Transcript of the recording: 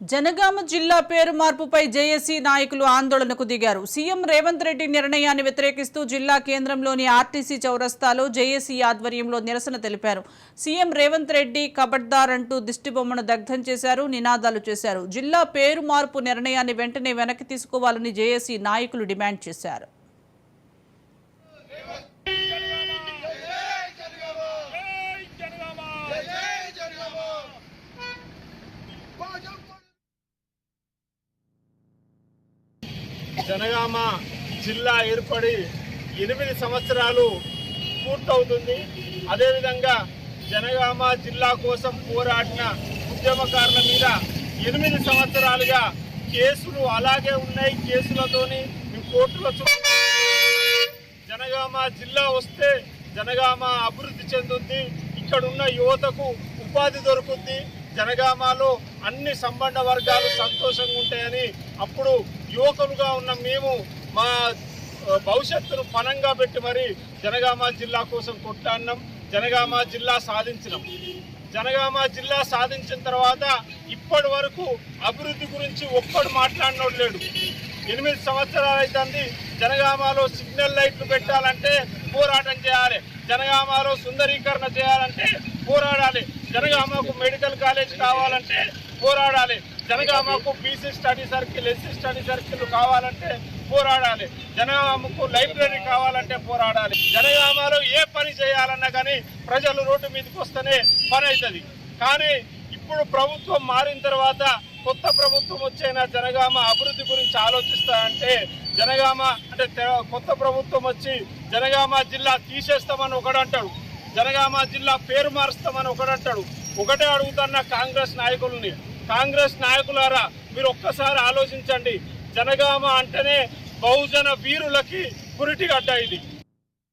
జనగామ జిల్లా పేరు మార్పుపై జేఏసీ నాయకులు ఆందోళనకు దిగారు. సీఎం రేవంత్ రెడ్డి నిర్ణయాన్ని వ్యతిరేకిస్తూ జిల్లా కేంద్రంలోని ఆర్టీసీ చౌరస్తాలో జేఏసీ ఆధ్వర్యంలో నిరసన తెలిపారు. సీఎం రేవంత్ రెడ్డి కబడ్దార్ అంటూ దిష్టిబొమ్మను దగ్ధం చేశారు నినాదాలు చేశారు. జిల్లా పేరు మార్పు నిర్ణయాన్ని వెంటనే వెనక్కి తీసుకోవాలని జేఏసీ నాయకులు డిమాండ్ చేశారు. జనగామ జిల్లా ఏర్పడి ఎనిమిది సంవత్సరాలు పూర్తవుతుంది. అదేవిధంగా జనగామ జిల్లా కోసం పోరాడిన ఉద్యమకారుల మీద ఎనిమిది సంవత్సరాలుగా కేసులు అలాగే ఉన్నాయి. కేసులతోని కోర్టులో కోర్టుల జనగామ జిల్లా వస్తే జనగామ అభివృద్ధి చెందుద్ది. ఇక్కడ ఉన్న యువతకు ఉపాధి దొరుకుద్ది. జనగామలో అన్ని సంబంధ వర్గాలు సంతోషంగా ఉంటాయని అప్పుడు యువకులుగా ఉన్న మేము మా భవిష్యత్తును పణంగా పెట్టి మరి జనగామ జిల్లా కోసం కొట్లాడినాం జనగామ జిల్లా సాధించినాం. జనగామ జిల్లా సాధించిన తర్వాత ఇప్పటి వరకు అభివృద్ధి గురించి ఒక్కడు మాట్లాడినోడు లేడు. ఎనిమిది సంవత్సరాలు అవుతుంది జనగామలో సిగ్నల్ లైట్లు పెట్టాలంటే పోరాటం చేయాలి. జనగామలో సుందరీకరణ చేయాలంటే పోరాడాలి. జనగామకు మెడికల్ కాలేజ్ కావాలంటే పోరాడాలి. జనగామకు BC study circle SC study circle కావాలంటే పోరాడాలి. జనగామకు లైబ్రరీ కావాలంటే పోరాడాలి. జనగామలో ఏ పని చేయాలన్నా కానీ ప్రజలు రోడ్డు మీదకి వస్తేనే పని అవుతుంది కానీ ఇప్పుడు ప్రభుత్వం మారిన తర్వాత కొత్త ప్రభుత్వం వచ్చైనా జనగామ అభివృద్ధి గురించి ఆలోచిస్తాయంటే జనగామ అంటే కొత్త ప్రభుత్వం వచ్చి జనగామ జిల్లా తీసేస్తామని ఒకడంటాడు జనగామ జిల్లా పేరు మారుస్తామని ఒకడంటాడు ఒకటే అడుగుతున్న కాంగ్రెస్ నాయకుల్ని. కాంగ్రెస్ నాయకులారా మీరు ఒక్కసారి ఆలోచించండి. జనగామ అంటేనే బహుజన వీరులకి పురిటిగడ్డ ఇది.